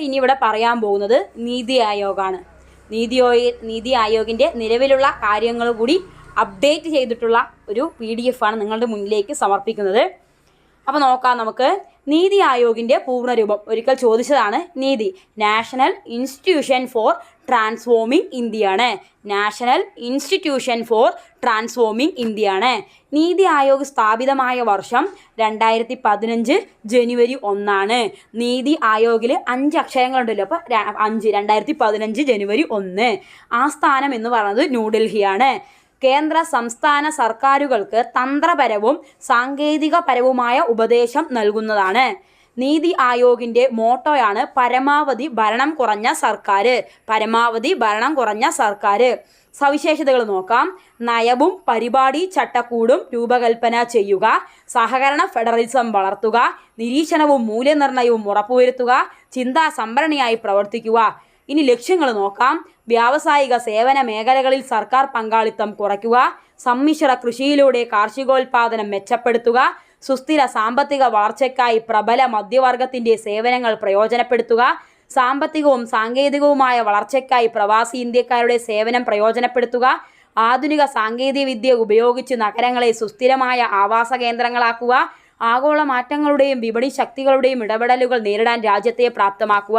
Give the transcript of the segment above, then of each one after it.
ഇനി ഇവിടെ പറയാൻ പോകുന്നത് നീതി ആയോഗാണ്. നീതി നീതി ആയോഗിന്റെ നിലവിലുള്ള കാര്യങ്ങൾ കൂടി അപ്ഡേറ്റ് ചെയ്തിട്ടുള്ള ഒരു പി ഡി എഫ് ആണ് നിങ്ങളുടെ മുന്നിലേക്ക് സമർപ്പിക്കുന്നത്. അപ്പോൾ നോക്കാം നമുക്ക്. നീതി ആയോഗിന്റെ പൂർണരൂപം. ഒരിക്കൽ ചോദിച്ചതാണ് NITI national institution for transforming ഇന്ത്യയാണ്. നാഷണൽ ഇൻസ്റ്റിറ്റ്യൂഷൻ ഫോർ ട്രാൻസ്ഫോമിംഗ് ഇന്ത്യയാണ്. നീതി ആയോഗ് സ്ഥാപിതമായ വർഷം രണ്ടായിരത്തി പതിനഞ്ച് ജനുവരി ഒന്നാണ്. നീതി ആയോഗിൽ അഞ്ച് അക്ഷരങ്ങളുണ്ടല്ലോ. അപ്പോൾ അഞ്ച് രണ്ടായിരത്തി പതിനഞ്ച് ജനുവരി ഒന്ന്. ആസ്ഥാനം എന്ന് പറയുന്നത് ന്യൂഡൽഹിയാണ് കേന്ദ്ര സംസ്ഥാന സർക്കാരുകൾക്ക് തന്ത്രപരവും സാങ്കേതികപരവുമായ ഉപദേശം നൽകുന്നതാണ്. നീതി ആയോഗിന്റെ മോട്ടോയാണ് പരമാവധി ഭരണം കുറഞ്ഞ സർക്കാർ പരമാവധി ഭരണം കുറഞ്ഞ സർക്കാർ സവിശേഷതകൾ നോക്കാം. നയവും പരിപാടി ചട്ടക്കൂടും രൂപകൽപ്പന ചെയ്യുക. സഹകരണ ഫെഡറലിസം വളർത്തുക. നിരീക്ഷണവും മൂല്യനിർണയവും ഉറപ്പുവരുത്തുക. ചിന്താ സംഭരണിയായി പ്രവർത്തിക്കുക. ഇനി ലക്ഷ്യങ്ങൾ നോക്കാം. വ്യാവസായിക സേവന മേഖലകളിൽ സർക്കാർ പങ്കാളിത്തം കുറയ്ക്കുക സമ്മിശ്ര കൃഷിയിലൂടെ കാർഷികോൽപാദനം മെച്ചപ്പെടുത്തുക സുസ്ഥിര സാമ്പത്തിക വളർച്ചയ്ക്കായി പ്രബല മധ്യവർഗത്തിന്റെ സേവനങ്ങൾ പ്രയോജനപ്പെടുത്തുക സാമ്പത്തികവും സാങ്കേതികവുമായ വളർച്ചയ്ക്കായി പ്രവാസി ഇന്ത്യക്കാരുടെ സേവനം പ്രയോജനപ്പെടുത്തുക ആധുനിക സാങ്കേതികവിദ്യ ഉപയോഗിച്ച് നഗരങ്ങളെ സുസ്ഥിരമായ ആവാസ കേന്ദ്രങ്ങളാക്കുക ആഗോള മാറ്റങ്ങളുടെയും വിപണി ശക്തികളുടെയും ഇടപെടലുകൾ നേരിടാൻ രാജ്യത്തെ പ്രാപ്തമാക്കുക.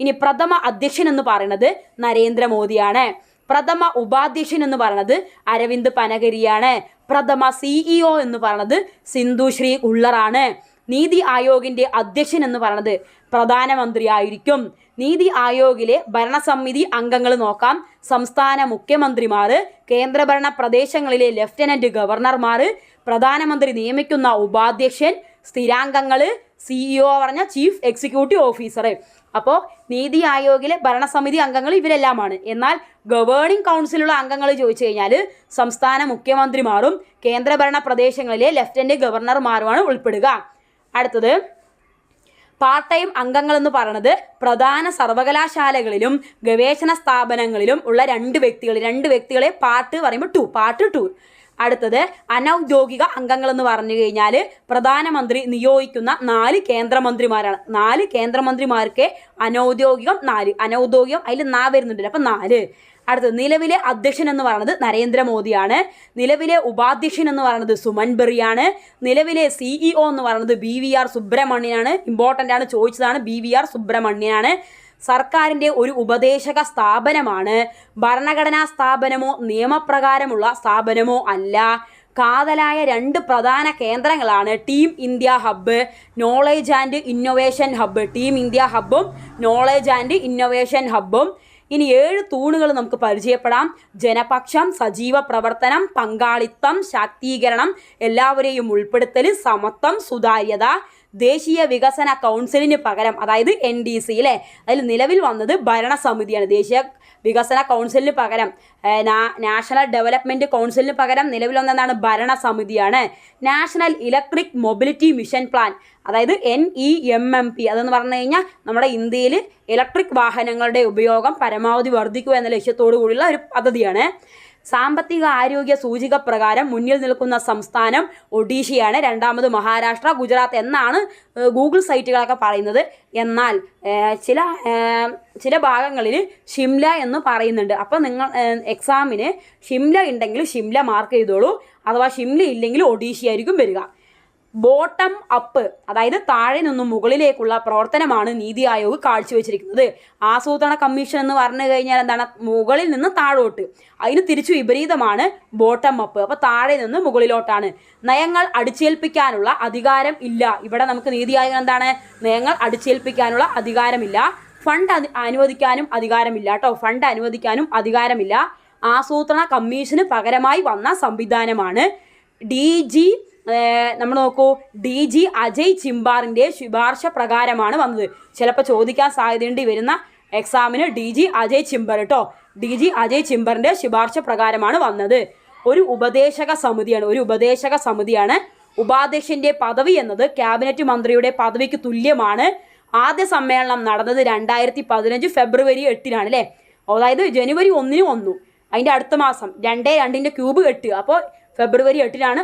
ഇനി പ്രഥമ അധ്യക്ഷൻ എന്ന് പറയുന്നത് നരേന്ദ്രമോദിയാണ്. പ്രഥമ ഉപാധ്യക്ഷൻ എന്ന് പറയുന്നത് അരവിന്ദ് പനഗരിയാണ്. പ്രഥമ സിഇഒ എന്ന് പറയുന്നത് സിന്ധു ശ്രീ ഉള്ളറാണ്. നീതി ആയോഗിന്റെ അധ്യക്ഷൻ എന്ന് പറയുന്നത് പ്രധാനമന്ത്രിയായിരിക്കും. നീതി ആയോഗിലെ ഭരണസമിതി അംഗങ്ങൾ നോക്കാം. സംസ്ഥാന മുഖ്യമന്ത്രിമാർ കേന്ദ്രഭരണ പ്രദേശങ്ങളിലെ ലഫ്റ്റനന്റ് ഗവർണർമാർ പ്രധാനമന്ത്രി നിയമിക്കുന്ന ഉപാധ്യക്ഷൻ സ്ഥിരാംഗങ്ങൾ സിഇഒ പറഞ്ഞ ചീഫ് എക്സിക്യൂട്ടീവ് ഓഫീസർ അപ്പോൾ നീതി ആയോഗിലെ ഭരണസമിതി അംഗങ്ങൾ ഇവരെല്ലാമാണ്. എന്നാൽ ഗവേണിംഗ് കൗൺസിലുള്ള അംഗങ്ങൾ ചോദിച്ചു കഴിഞ്ഞാൽ സംസ്ഥാന മുഖ്യമന്ത്രിമാരും കേന്ദ്രഭരണ പ്രദേശങ്ങളിലെ ലെഫ്റ്റനന്റ് ഗവർണർമാരുമാണ് ഉൾപ്പെടുക. അടുത്തത് പാർട്ട് ടൈം അംഗങ്ങൾ എന്ന് പറയുന്നത് പ്രധാന സർവകലാശാലകളിലും ഗവേഷണ സ്ഥാപനങ്ങളിലും ഉള്ള രണ്ട് വ്യക്തികൾ. രണ്ട് വ്യക്തികളെ പാർട്ട് പറയുമ്പോൾ ടു പാർട്ട് ടു അടുത്തത് അനൗദ്യോഗിക അംഗങ്ങൾ എന്ന് പറഞ്ഞു കഴിഞ്ഞാൽ പ്രധാനമന്ത്രി നിയോഗിക്കുന്ന നാല് കേന്ദ്രമന്ത്രിമാരാണ്. നാല് കേന്ദ്രമന്ത്രിമാർക്ക് അനൗദ്യോഗികം നാല്. അനൗദ്യോഗികം അതിൽ നാ വരുന്നുണ്ടല്ലോ അപ്പം നാല്. അടുത്തത് നിലവിലെ അധ്യക്ഷൻ എന്ന് പറയുന്നത് നരേന്ദ്രമോദിയാണ്. നിലവിലെ ഉപാധ്യക്ഷൻ എന്ന് പറയുന്നത് സുമൻ ബെറിയാണ്. നിലവിലെ സിഇഒ എന്ന് പറയുന്നത് ബി വി ആർ സുബ്രഹ്മണ്യനാണ്. ഇമ്പോർട്ടന്റ് ആണ് ചോദിച്ചതാണ് ബി വി ആർ സുബ്രഹ്മണ്യനാണ്. സർക്കാരിന്റെ ഒരു ഉപദേശക സ്ഥാപനമാണ്. ഭരണഘടനാ സ്ഥാപനമോ നിയമപ്രകാരമുള്ള സ്ഥാപനമോ അല്ല. കാതലായ രണ്ട് പ്രധാന കേന്ദ്രങ്ങളാണ് team India hub knowledge and innovation hub team India ഹബ്ബും knowledge and innovation ഹബ്ബും ഇനി ഏഴ് തൂണുകൾ നമുക്ക് പരിചയപ്പെടാം. ജനപക്ഷം സജീവ പ്രവർത്തനം പങ്കാളിത്തം ശാക്തീകരണം എല്ലാവരെയും ഉൾപ്പെടുത്തൽ സമത്വം സുതാര്യത. ദേശീയ വികസന കൗൺസിലിന് പകരം അതായത് എൻ ഡി സി അല്ലേ അതിൽ നിലവിൽ വന്നത് ഭരണസമിതിയാണ്. ദേശീയ വികസന കൗൺസിലിന് പകരം നാഷണൽ ഡെവലപ്മെന്റ് കൗൺസിലിന് പകരം നിലവിൽ വന്നതാണ് ഭരണസമിതിയാണ്. National electric mobility mission plan അതായത് N E M M P അതെന്ന് പറഞ്ഞു കഴിഞ്ഞാൽ നമ്മുടെ ഇന്ത്യയിൽ ഇലക്ട്രിക് വാഹനങ്ങളുടെ ഉപയോഗം പരമാവധി വർദ്ധിക്കുക എന്ന ലക്ഷ്യത്തോടു കൂടിയുള്ള ഒരു പദ്ധതിയാണ്. സാമ്പത്തിക ആരോഗ്യ സൂചിക പ്രകാരം മുന്നിൽ നിൽക്കുന്ന സംസ്ഥാനം ഒഡീഷയാണ്. രണ്ടാമത് മഹാരാഷ്ട്ര ഗുജറാത്ത് എന്നാണ് ഗൂഗിൾ സൈറ്റുകളൊക്കെ പറയുന്നത്. എന്നാൽ ചില ചില ഭാഗങ്ങളിൽ ഷിംല എന്ന് പറയുന്നുണ്ട്. അപ്പോൾ നിങ്ങൾ എക്സാമിന് ഷിംല ഉണ്ടെങ്കിൽ ഷിംല മാർക്ക് ചെയ്തോളൂ. അഥവാ ഷിംല ഇല്ലെങ്കിൽ ഒഡീഷയായിരിക്കും വരിക. ബോട്ടം അപ്പ് അതായത് താഴെ നിന്നും മുകളിലേക്കുള്ള പ്രവർത്തനമാണ് നീതി ആയോഗ് കാഴ്ചവെച്ചിരിക്കുന്നത്. ആസൂത്രണ കമ്മീഷൻ എന്ന് പറഞ്ഞു കഴിഞ്ഞാൽ എന്താണ്? മുകളിൽ നിന്ന് താഴോട്ട്. അതിന് തിരിച്ചു വിപരീതമാണ് ബോട്ടം അപ്പ്. അപ്പോൾ താഴെ നിന്ന് മുകളിലോട്ടാണ്. നയങ്ങൾ അടിച്ചേൽപ്പിക്കാനുള്ള അധികാരം ഇല്ല. ഇവിടെ നമുക്ക് നീതി ആയോഗ് എന്താണ്? നയങ്ങൾ അടിച്ചേൽപ്പിക്കാനുള്ള അധികാരമില്ല. ഫണ്ട് അനുവദിക്കാനും അധികാരമില്ല കേട്ടോ. ഫണ്ട് അനുവദിക്കാനും അധികാരമില്ല. ആസൂത്രണ കമ്മീഷന് പകരമായി വന്ന സംവിധാനമാണ് ഡി ജി നമ്മൾ നോക്കൂ ഡി ജി അജയ് ചിമ്പാറിന്റെ ശുപാർശ പ്രകാരമാണ് വന്നത്. ചിലപ്പോൾ ചോദിക്കാൻ സാധ്യതയുണ്ട് വരുന്ന എക്സാമിന് ഡി ജി അജയ് ചിമ്പർ കേട്ടോ ഡി ജി അജയ് ചിമ്പറിന്റെ ശുപാർശ പ്രകാരമാണ് വന്നത്. ഒരു ഉപദേശക സമിതിയാണ് ഒരു ഉപദേശക സമിതിയാണ് ഉപാധ്യക്ഷന്റെ പദവി എന്നത് ക്യാബിനറ്റ് മന്ത്രിയുടെ പദവിക്ക് തുല്യമാണ്. ആദ്യ സമ്മേളനം നടന്നത് രണ്ടായിരത്തി പതിനഞ്ച് ഫെബ്രുവരി എട്ടിനാണ് അല്ലേ അതായത് ജനുവരി ഒന്നിന് വന്നു. അതിന്റെ അടുത്ത മാസം രണ്ടേ രണ്ടിന്റെ ക്യൂബ് എട്ട് അപ്പോൾ ഫെബ്രുവരി എട്ടിനാണ്